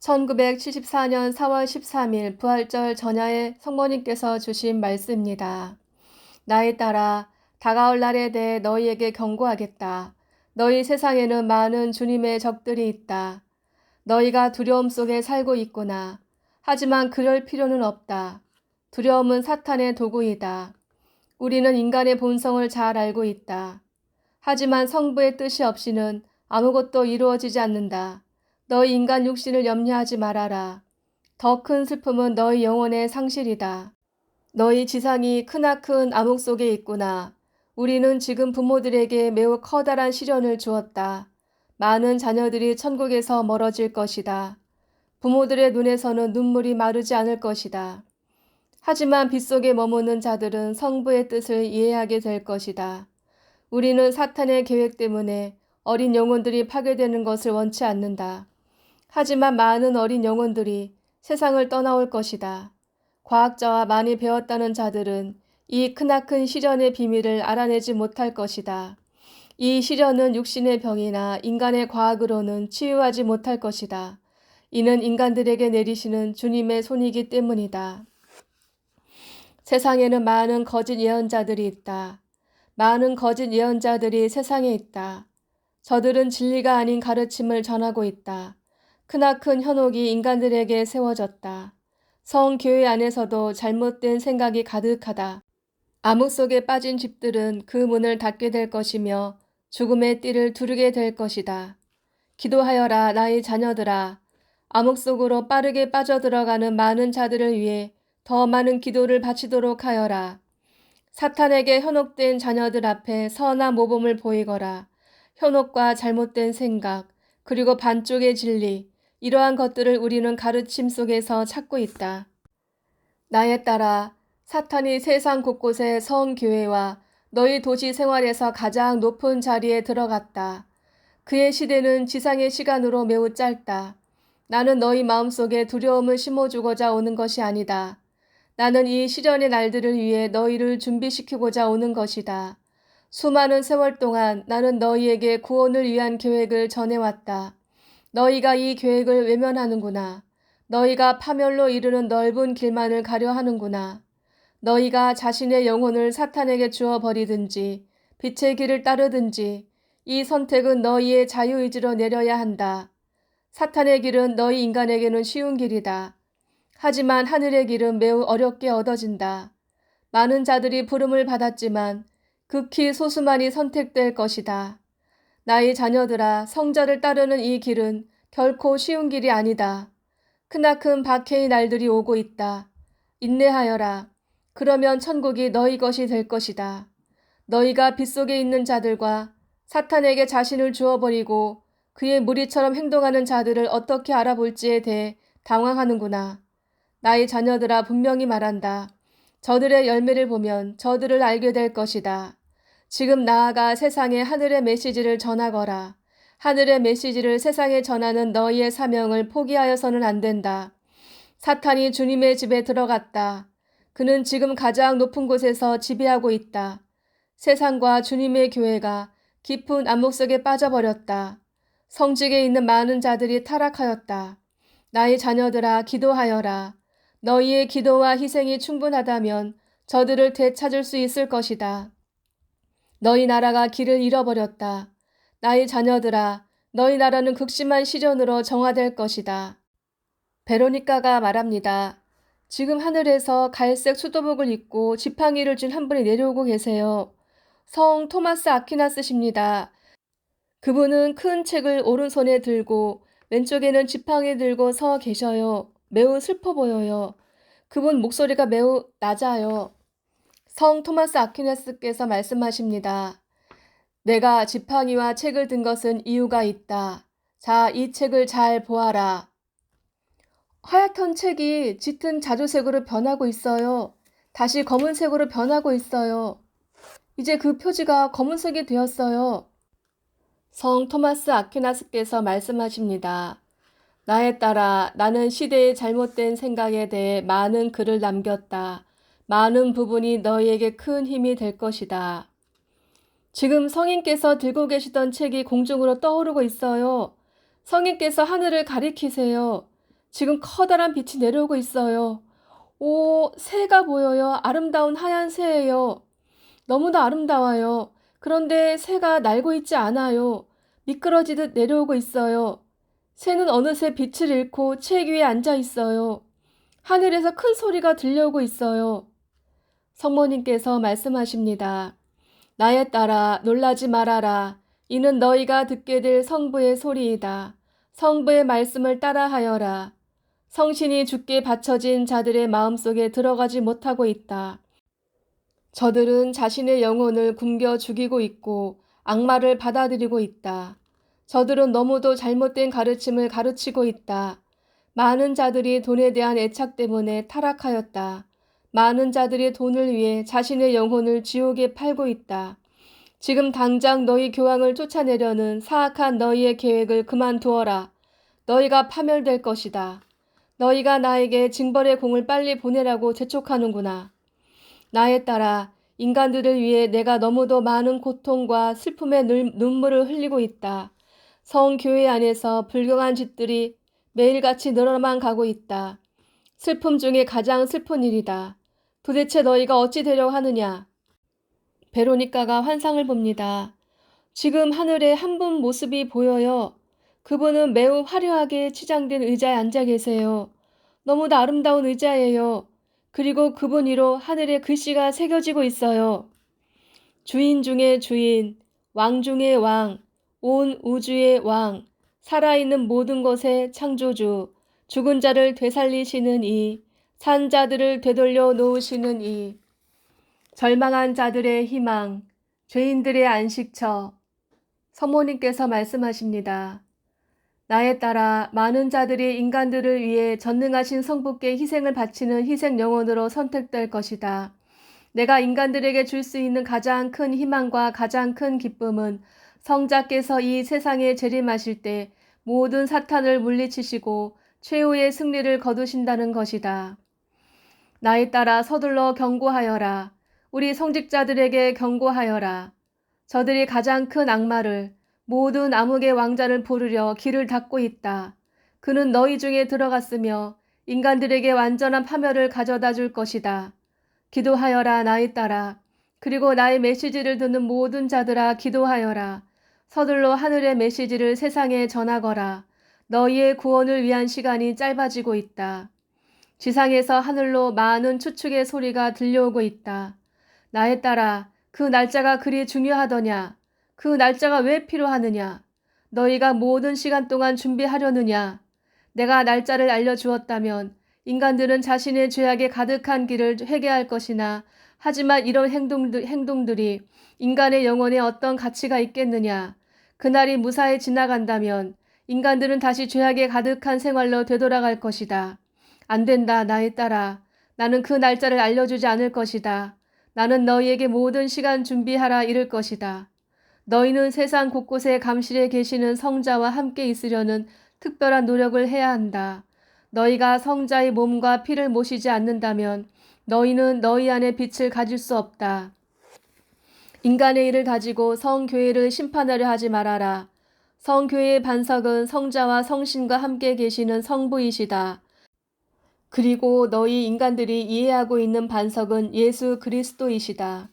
1974년 4월 13일 부활절 전야에 성모님께서 주신 말씀입니다. 나에 따라 다가올 날에 대해 너희에게 경고하겠다. 너희 세상에는 많은 주님의 적들이 있다. 너희가 두려움 속에 살고 있구나. 하지만 그럴 필요는 없다. 두려움은 사탄의 도구이다. 우리는 인간의 본성을 잘 알고 있다. 하지만 성부의 뜻이 없이는 아무것도 이루어지지 않는다. 너희 인간 육신을 염려하지 말아라. 더 큰 슬픔은 너희 영혼의 상실이다. 너희 지상이 크나큰 암흑 속에 있구나. 우리는 지금 부모들에게 매우 커다란 시련을 주었다. 많은 자녀들이 천국에서 멀어질 것이다. 부모들의 눈에서는 눈물이 마르지 않을 것이다. 하지만 빗속에 머무는 자들은 성부의 뜻을 이해하게 될 것이다. 우리는 사탄의 계획 때문에 어린 영혼들이 파괴되는 것을 원치 않는다. 하지만 많은 어린 영혼들이 세상을 떠나올 것이다. 과학자와 많이 배웠다는 자들은 이 크나큰 시련의 비밀을 알아내지 못할 것이다. 이 시련은 육신의 병이나 인간의 과학으로는 치유하지 못할 것이다. 이는 인간들에게 내리시는 주님의 손이기 때문이다. 세상에는 많은 거짓 예언자들이 있다. 많은 거짓 예언자들이 세상에 있다. 저들은 진리가 아닌 가르침을 전하고 있다. 크나큰 현혹이 인간들에게 세워졌다. 성교회 안에서도 잘못된 생각이 가득하다. 암흑 속에 빠진 집들은 그 문을 닫게 될 것이며 죽음의 띠를 두르게 될 것이다. 기도하여라 나의 자녀들아. 암흑 속으로 빠르게 빠져들어가는 많은 자들을 위해 더 많은 기도를 바치도록 하여라. 사탄에게 현혹된 자녀들 앞에 선한 모범을 보이거라. 현혹과 잘못된 생각, 그리고 반쪽의 진리, 이러한 것들을 우리는 가르침 속에서 찾고 있다. 나에 따라 사탄이 세상 곳곳의 성교회와 너희 도시 생활에서 가장 높은 자리에 들어갔다. 그의 시대는 지상의 시간으로 매우 짧다. 나는 너희 마음속에 두려움을 심어주고자 오는 것이 아니다. 나는 이 시련의 날들을 위해 너희를 준비시키고자 오는 것이다. 수많은 세월 동안 나는 너희에게 구원을 위한 계획을 전해왔다. 너희가 이 계획을 외면하는구나. 너희가 파멸로 이르는 넓은 길만을 가려 하는구나. 너희가 자신의 영혼을 사탄에게 주어 버리든지 빛의 길을 따르든지 이 선택은 너희의 자유의지로 내려야 한다. 사탄의 길은 너희 인간에게는 쉬운 길이다. 하지만 하늘의 길은 매우 어렵게 얻어진다. 많은 자들이 부름을 받았지만 극히 소수만이 선택될 것이다. 나의 자녀들아, 성자를 따르는 이 길은 결코 쉬운 길이 아니다. 크나큰 박해의 날들이 오고 있다. 인내하여라. 그러면 천국이 너희 것이 될 것이다. 너희가 빗속에 있는 자들과 사탄에게 자신을 주어버리고 그의 무리처럼 행동하는 자들을 어떻게 알아볼지에 대해 당황하는구나. 나의 자녀들아 분명히 말한다. 저들의 열매를 보면 저들을 알게 될 것이다. 지금 나아가 세상에 하늘의 메시지를 전하거라. 하늘의 메시지를 세상에 전하는 너희의 사명을 포기하여서는 안 된다. 사탄이 주님의 집에 들어갔다. 그는 지금 가장 높은 곳에서 지배하고 있다. 세상과 주님의 교회가 깊은 암묵 속에 빠져버렸다. 성직에 있는 많은 자들이 타락하였다. 나의 자녀들아 기도하여라. 너희의 기도와 희생이 충분하다면 저들을 되찾을 수 있을 것이다. 너희 나라가 길을 잃어버렸다. 나의 자녀들아, 너희 나라는 극심한 시련으로 정화될 것이다. 베로니카가 말합니다. 지금 하늘에서 갈색 수도복을 입고 지팡이를 쥔 한 분이 내려오고 계세요. 성 토마스 아퀴나스십니다. 그분은 큰 책을 오른손에 들고 왼쪽에는 지팡이 들고 서 계셔요. 매우 슬퍼 보여요. 그분 목소리가 매우 낮아요. 성 토마스 아퀴네스께서 말씀하십니다. 내가 지팡이와 책을 든 것은 이유가 있다. 자, 이 책을 잘 보아라. 하얗던 책이 짙은 자주색으로 변하고 있어요. 다시 검은색으로 변하고 있어요. 이제 그 표지가 검은색이 되었어요. 성 토마스 아퀴나스께서 말씀하십니다. 나에 따라 나는 시대의 잘못된 생각에 대해 많은 글을 남겼다. 많은 부분이 너희에게 큰 힘이 될 것이다. 지금 성인께서 들고 계시던 책이 공중으로 떠오르고 있어요. 성인께서 하늘을 가리키세요. 지금 커다란 빛이 내려오고 있어요. 오, 새가 보여요. 아름다운 하얀 새예요. 너무도 아름다워요. 그런데 새가 날고 있지 않아요. 미끄러지듯 내려오고 있어요. 새는 어느새 빛을 잃고 책 위에 앉아 있어요. 하늘에서 큰 소리가 들려오고 있어요. 성모님께서 말씀하십니다. 나에 따라 놀라지 말아라. 이는 너희가 듣게 될 성부의 소리이다. 성부의 말씀을 따라하여라. 성신이 죽게 바쳐진 자들의 마음속에 들어가지 못하고 있다. 저들은 자신의 영혼을 굶겨 죽이고 있고 악마를 받아들이고 있다. 저들은 너무도 잘못된 가르침을 가르치고 있다. 많은 자들이 돈에 대한 애착 때문에 타락하였다. 많은 자들이 돈을 위해 자신의 영혼을 지옥에 팔고 있다. 지금 당장 너희 교황을 쫓아내려는 사악한 너희의 계획을 그만두어라. 너희가 파멸될 것이다. 너희가 나에게 징벌의 공을 빨리 보내라고 재촉하는구나. 나에 따라 인간들을 위해 내가 너무도 많은 고통과 슬픔의 눈물을 흘리고 있다. 성교회 안에서 불경한 짓들이 매일같이 늘어만 가고 있다. 슬픔 중에 가장 슬픈 일이다. 도대체 너희가 어찌 되려 하느냐? 베로니카가 환상을 봅니다. 지금 하늘에 한 분 모습이 보여요. 그분은 매우 화려하게 치장된 의자에 앉아 계세요. 너무도 아름다운 의자예요. 그리고 그분 위로 하늘에 글씨가 새겨지고 있어요. 주인 중의 주인, 왕 중의 왕, 온 우주의 왕, 살아있는 모든 것의 창조주, 죽은 자를 되살리시는 이, 산 자들을 되돌려 놓으시는 이, 절망한 자들의 희망, 죄인들의 안식처. 성모님께서 말씀하십니다. 나에 따라 많은 자들이 인간들을 위해 전능하신 성부께 희생을 바치는 희생 영혼으로 선택될 것이다. 내가 인간들에게 줄 수 있는 가장 큰 희망과 가장 큰 기쁨은 성자께서 이 세상에 재림하실 때 모든 사탄을 물리치시고 최후의 승리를 거두신다는 것이다. 나에 따라 서둘러 경고하여라. 우리 성직자들에게 경고하여라. 저들이 가장 큰 악마를 모든 암흑의 왕자를 부르려 길을 닫고 있다. 그는 너희 중에 들어갔으며 인간들에게 완전한 파멸을 가져다 줄 것이다. 기도하여라 나에 따라 그리고 나의 메시지를 듣는 모든 자들아 기도하여라. 서둘러 하늘의 메시지를 세상에 전하거라. 너희의 구원을 위한 시간이 짧아지고 있다. 지상에서 하늘로 많은 추측의 소리가 들려오고 있다. 나에 따라 그 날짜가 그리 중요하더냐? 그 날짜가 왜 필요하느냐? 너희가 모든 시간 동안 준비하려느냐? 내가 날짜를 알려주었다면 인간들은 자신의 죄악에 가득한 길을 회개할 것이나 하지만 이런 행동들, 행동들이 인간의 영혼에 어떤 가치가 있겠느냐? 그날이 무사히 지나간다면 인간들은 다시 죄악에 가득한 생활로 되돌아갈 것이다. 안 된다, 나에 따라. 나는 그 날짜를 알려주지 않을 것이다. 나는 너희에게 모든 시간 준비하라 이를 것이다. 너희는 세상 곳곳에 감실에 계시는 성자와 함께 있으려는 특별한 노력을 해야 한다. 너희가 성자의 몸과 피를 모시지 않는다면 너희는 너희 안에 빛을 가질 수 없다. 인간의 일을 가지고 성교회를 심판하려 하지 말아라. 성교회의 반석은 성자와 성신과 함께 계시는 성부이시다. 그리고 너희 인간들이 이해하고 있는 반석은 예수 그리스도이시다.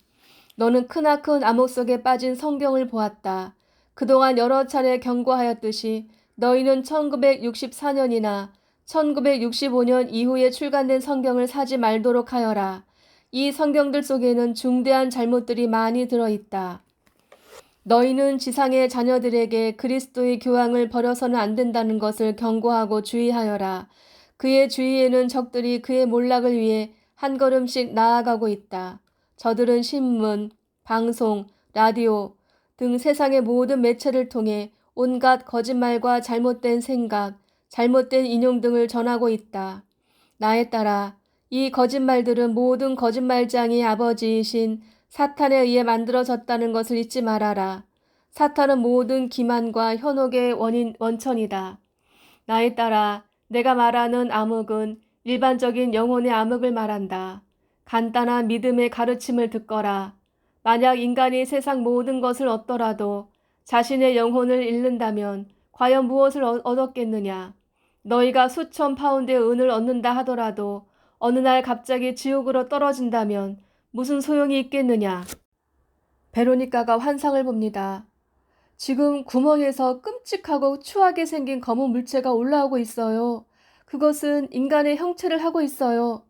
너는 크나큰 암흑 속에 빠진 성경을 보았다. 그동안 여러 차례 경고하였듯이 너희는 1964년이나 1965년 이후에 출간된 성경을 사지 말도록 하여라. 이 성경들 속에는 중대한 잘못들이 많이 들어있다. 너희는 지상의 자녀들에게 그리스도의 교황을 버려서는 안 된다는 것을 경고하고 주의하여라. 그의 주위에는 적들이 그의 몰락을 위해 한 걸음씩 나아가고 있다. 저들은 신문, 방송, 라디오 등 세상의 모든 매체를 통해 온갖 거짓말과 잘못된 생각, 잘못된 인용 등을 전하고 있다. 나에 따라 이 거짓말들은 모든 거짓말장의 아버지이신 사탄에 의해 만들어졌다는 것을 잊지 말아라. 사탄은 모든 기만과 현혹의 원인, 원천이다. 나에 따라 내가 말하는 암흑은 일반적인 영혼의 암흑을 말한다. 간단한 믿음의 가르침을 듣거라. 만약 인간이 세상 모든 것을 얻더라도 자신의 영혼을 잃는다면 과연 무엇을 얻었겠느냐? 너희가 수천 파운드의 은을 얻는다 하더라도 어느 날 갑자기 지옥으로 떨어진다면 무슨 소용이 있겠느냐. 베로니카가 환상을 봅니다. 지금 구멍에서 끔찍하고 추하게 생긴 검은 물체가 올라오고 있어요. 그것은 인간의 형체를 하고 있어요.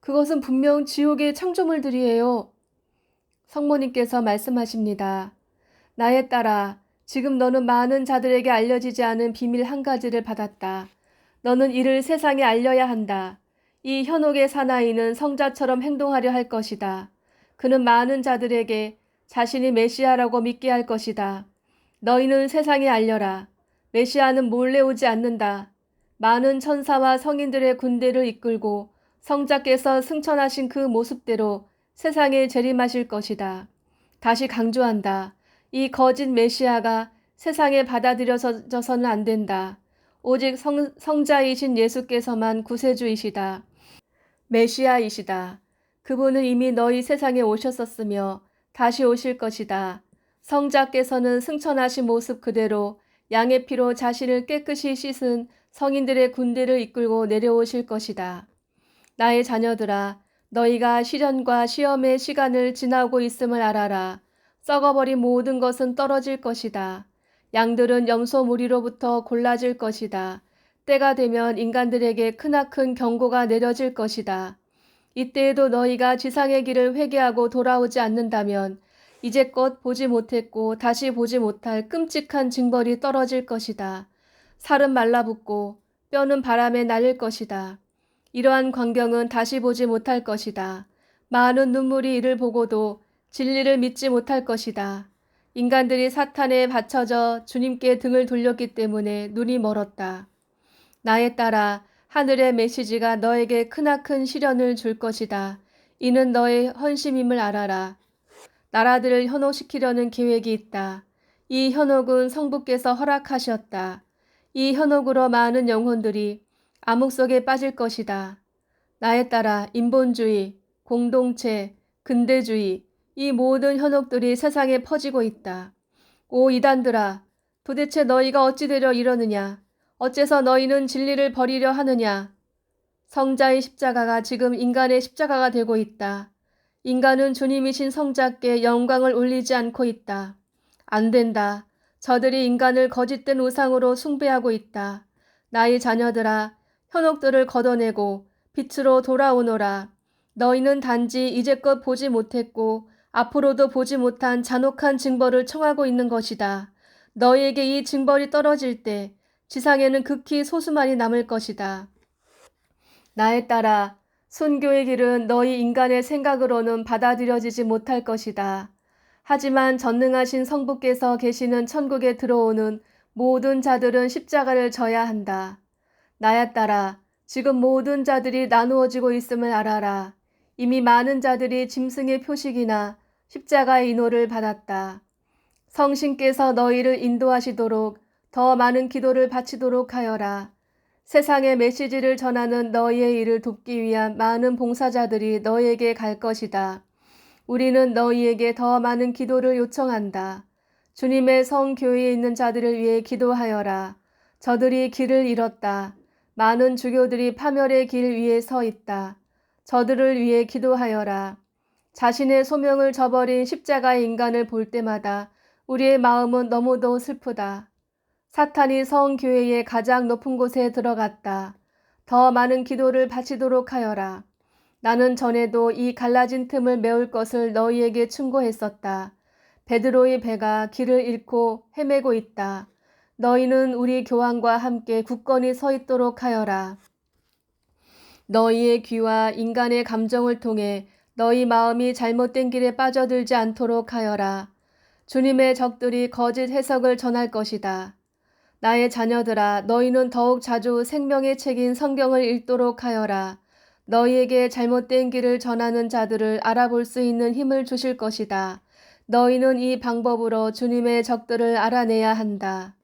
그것은 분명 지옥의 창조물들이에요. 성모님께서 말씀하십니다. 나의 딸아, 지금 너는 많은 자들에게 알려지지 않은 비밀 한 가지를 받았다. 너는 이를 세상에 알려야 한다. 이 현혹의 사나이는 성자처럼 행동하려 할 것이다. 그는 많은 자들에게 자신이 메시아라고 믿게 할 것이다. 너희는 세상에 알려라. 메시아는 몰래 오지 않는다. 많은 천사와 성인들의 군대를 이끌고 성자께서 승천하신 그 모습대로 세상에 재림하실 것이다. 다시 강조한다. 이 거짓 메시아가 세상에 받아들여져서는 안 된다. 오직 성, 성자이신 예수께서만 구세주이시다. 메시아이시다. 그분은 이미 너희 세상에 오셨었으며 다시 오실 것이다. 성자께서는 승천하신 모습 그대로 양의 피로 자신을 깨끗이 씻은 성인들의 군대를 이끌고 내려오실 것이다. 나의 자녀들아, 너희가 시련과 시험의 시간을 지나고 있음을 알아라. 썩어버린 모든 것은 떨어질 것이다. 양들은 염소 무리로부터 골라질 것이다. 때가 되면 인간들에게 크나큰 경고가 내려질 것이다. 이때에도 너희가 지상의 길을 회개하고 돌아오지 않는다면 이제껏 보지 못했고 다시 보지 못할 끔찍한 징벌이 떨어질 것이다. 살은 말라붙고 뼈는 바람에 날릴 것이다. 이러한 광경은 다시 보지 못할 것이다. 많은 눈물이 이를 보고도 진리를 믿지 못할 것이다. 인간들이 사탄에 받쳐져 주님께 등을 돌렸기 때문에 눈이 멀었다. 나에 따라 하늘의 메시지가 너에게 크나큰 시련을 줄 것이다. 이는 너의 헌심임을 알아라. 나라들을 현혹시키려는 계획이 있다. 이 현혹은 성부께서 허락하셨다. 이 현혹으로 많은 영혼들이 암흑 속에 빠질 것이다. 나에 따라 인본주의, 공동체, 근대주의, 이 모든 현혹들이 세상에 퍼지고 있다. 오 이단들아, 도대체 너희가 어찌 되려 이러느냐? 어째서 너희는 진리를 버리려 하느냐? 성자의 십자가가 지금 인간의 십자가가 되고 있다. 인간은 주님이신 성자께 영광을 올리지 않고 있다. 안 된다. 저들이 인간을 거짓된 우상으로 숭배하고 있다. 나의 자녀들아, 현혹들을 걷어내고 빛으로 돌아오너라. 너희는 단지 이제껏 보지 못했고 앞으로도 보지 못한 잔혹한 징벌을 청하고 있는 것이다. 너희에게 이 징벌이 떨어질 때 지상에는 극히 소수만이 남을 것이다. 나에 따라 순교의 길은 너희 인간의 생각으로는 받아들여지지 못할 것이다. 하지만 전능하신 성부께서 계시는 천국에 들어오는 모든 자들은 십자가를 져야 한다. 나야 따라 지금 모든 자들이 나누어지고 있음을 알아라. 이미 많은 자들이 짐승의 표식이나 십자가의 인호를 받았다. 성신께서 너희를 인도하시도록 더 많은 기도를 바치도록 하여라. 세상의 메시지를 전하는 너희의 일을 돕기 위한 많은 봉사자들이 너희에게 갈 것이다. 우리는 너희에게 더 많은 기도를 요청한다. 주님의 성교회에 있는 자들을 위해 기도하여라. 저들이 길을 잃었다. 많은 주교들이 파멸의 길 위에 서 있다. 저들을 위해 기도하여라. 자신의 소명을 저버린 십자가의 인간을 볼 때마다 우리의 마음은 너무도 슬프다. 사탄이 성교회의 가장 높은 곳에 들어갔다. 더 많은 기도를 바치도록 하여라. 나는 전에도 이 갈라진 틈을 메울 것을 너희에게 충고했었다. 베드로의 배가 길을 잃고 헤매고 있다. 너희는 우리 교황과 함께 굳건히 서 있도록 하여라. 너희의 귀와 인간의 감정을 통해 너희 마음이 잘못된 길에 빠져들지 않도록 하여라. 주님의 적들이 거짓 해석을 전할 것이다. 나의 자녀들아 너희는 더욱 자주 생명의 책인 성경을 읽도록 하여라. 너희에게 잘못된 길을 전하는 자들을 알아볼 수 있는 힘을 주실 것이다. 너희는 이 방법으로 주님의 적들을 알아내야 한다.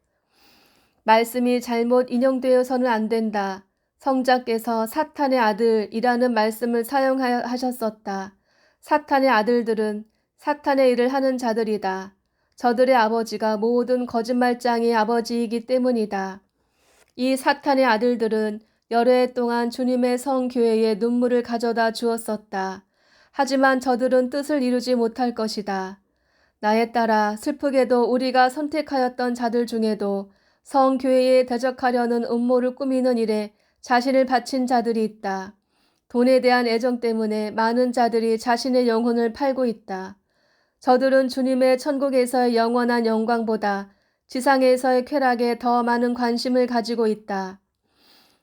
말씀이 잘못 인용되어서는 안 된다. 성자께서 사탄의 아들이라는 말씀을 사용하셨었다. 사탄의 아들들은 사탄의 일을 하는 자들이다. 저들의 아버지가 모든 거짓말장의 아버지이기 때문이다. 이 사탄의 아들들은 여러 해 동안 주님의 성교회에 눈물을 가져다 주었었다. 하지만 저들은 뜻을 이루지 못할 것이다. 나에 따라 슬프게도 우리가 선택하였던 자들 중에도 성교회에 대적하려는 음모를 꾸미는 일에 자신을 바친 자들이 있다. 돈에 대한 애정 때문에 많은 자들이 자신의 영혼을 팔고 있다. 저들은 주님의 천국에서의 영원한 영광보다 지상에서의 쾌락에 더 많은 관심을 가지고 있다.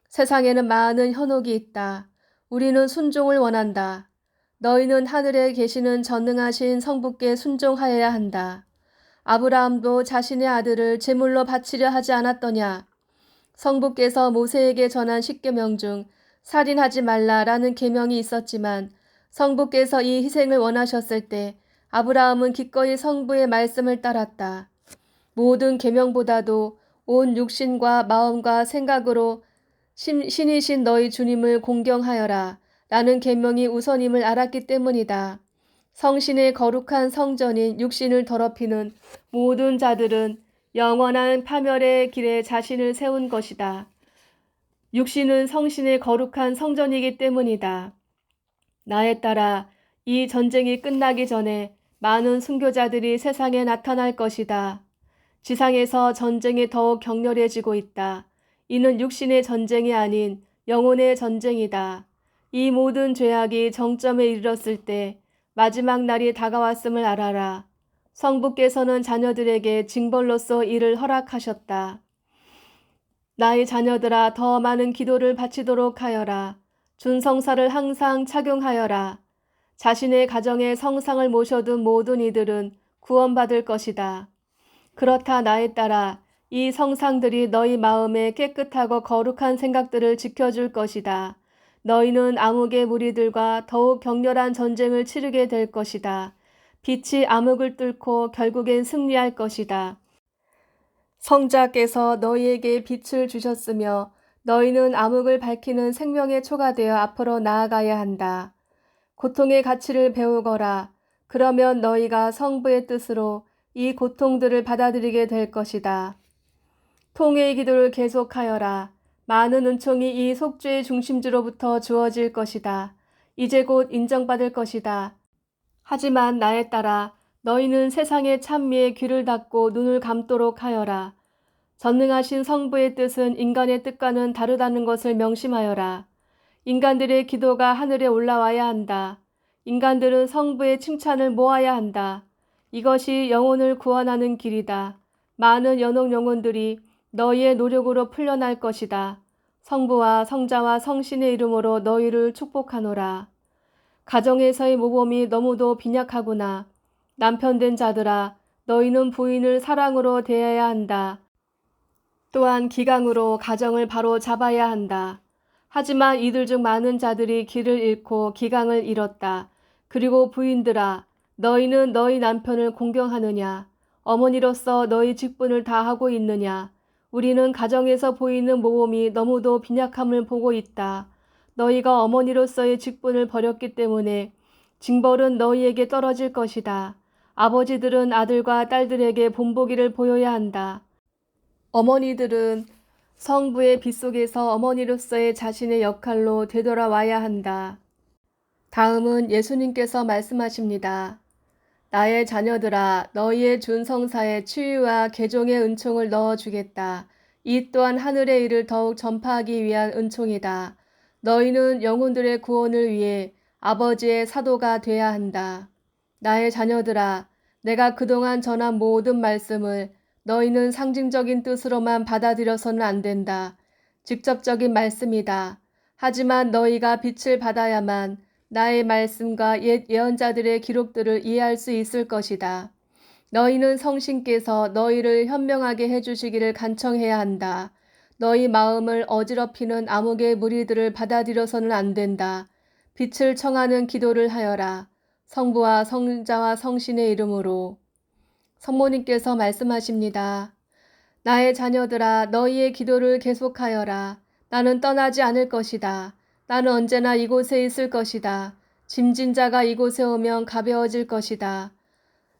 세상에는 많은 현혹이 있다. 우리는 순종을 원한다. 너희는 하늘에 계시는 전능하신 성부께 순종하여야 한다. 아브라함도 자신의 아들을 제물로 바치려 하지 않았더냐. 성부께서 모세에게 전한 십계명 중 살인하지 말라라는 계명이 있었지만 성부께서 이 희생을 원하셨을 때 아브라함은 기꺼이 성부의 말씀을 따랐다. 모든 계명보다도 온 육신과 마음과 생각으로 신, 신이신 너희 주님을 공경하여라 라는 계명이 우선임을 알았기 때문이다. 성신의 거룩한 성전인 육신을 더럽히는 모든 자들은 영원한 파멸의 길에 자신을 세운 것이다. 육신은 성신의 거룩한 성전이기 때문이다. 나에 따라 이 전쟁이 끝나기 전에 많은 순교자들이 세상에 나타날 것이다. 지상에서 전쟁이 더욱 격렬해지고 있다. 이는 육신의 전쟁이 아닌 영혼의 전쟁이다. 이 모든 죄악이 정점에 이르렀을 때 마지막 날이 다가왔음을 알아라. 성부께서는 자녀들에게 징벌로서 이를 허락하셨다. 나의 자녀들아 더 많은 기도를 바치도록 하여라. 준성사를 항상 착용하여라. 자신의 가정에 성상을 모셔둔 모든 이들은 구원받을 것이다. 그렇다 나에 따라 이 성상들이 너희 마음에 깨끗하고 거룩한 생각들을 지켜줄 것이다. 너희는 암흑의 무리들과 더욱 격렬한 전쟁을 치르게 될 것이다. 빛이 암흑을 뚫고 결국엔 승리할 것이다. 성자께서 너희에게 빛을 주셨으며 너희는 암흑을 밝히는 생명의 초가 되어 앞으로 나아가야 한다. 고통의 가치를 배우거라. 그러면 너희가 성부의 뜻으로 이 고통들을 받아들이게 될 것이다. 통회의 기도를 계속하여라. 많은 은총이 이 속죄의 중심지로부터 주어질 것이다. 이제 곧 인정받을 것이다. 하지만 나에 따라 너희는 세상의 찬미에 귀를 닫고 눈을 감도록 하여라. 전능하신 성부의 뜻은 인간의 뜻과는 다르다는 것을 명심하여라. 인간들의 기도가 하늘에 올라와야 한다. 인간들은 성부의 칭찬을 모아야 한다. 이것이 영혼을 구원하는 길이다. 많은 연옥 영혼들이 너희의 노력으로 풀려날 것이다. 성부와 성자와 성신의 이름으로 너희를 축복하노라. 가정에서의 모범이 너무도 빈약하구나. 남편 된 자들아, 너희는 부인을 사랑으로 대해야 한다. 또한 기강으로 가정을 바로 잡아야 한다. 하지만 이들 중 많은 자들이 길을 잃고 기강을 잃었다. 그리고 부인들아, 너희는 너희 남편을 공경하느냐? 어머니로서 너희 직분을 다하고 있느냐? 우리는 가정에서 보이는 모범이 너무도 빈약함을 보고 있다. 너희가 어머니로서의 직분을 버렸기 때문에 징벌은 너희에게 떨어질 것이다. 아버지들은 아들과 딸들에게 본보기를 보여야 한다. 어머니들은 성부의 빗속에서 어머니로서의 자신의 역할로 되돌아와야 한다. 다음은 예수님께서 말씀하십니다. 나의 자녀들아 너희의 준성사에 치유와 개종의 은총을 넣어주겠다. 이 또한 하늘의 일을 더욱 전파하기 위한 은총이다. 너희는 영혼들의 구원을 위해 아버지의 사도가 돼야 한다. 나의 자녀들아 내가 그동안 전한 모든 말씀을 너희는 상징적인 뜻으로만 받아들여서는 안 된다. 직접적인 말씀이다. 하지만 너희가 빛을 받아야만 나의 말씀과 옛 예언자들의 기록들을 이해할 수 있을 것이다. 너희는 성신께서 너희를 현명하게 해주시기를 간청해야 한다. 너희 마음을 어지럽히는 암흑의 무리들을 받아들여서는 안 된다. 빛을 청하는 기도를 하여라. 성부와 성자와 성신의 이름으로. 성모님께서 말씀하십니다. 나의 자녀들아, 너희의 기도를 계속하여라. 나는 떠나지 않을 것이다. 나는 언제나 이곳에 있을 것이다. 짐진 자가 이곳에 오면 가벼워질 것이다.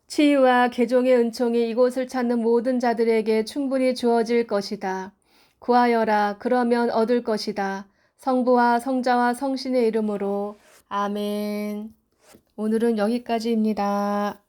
치유와 개종의 은총이 이곳을 찾는 모든 자들에게 충분히 주어질 것이다. 구하여라. 그러면 얻을 것이다. 성부와 성자와 성신의 이름으로. 아멘. 오늘은 여기까지입니다.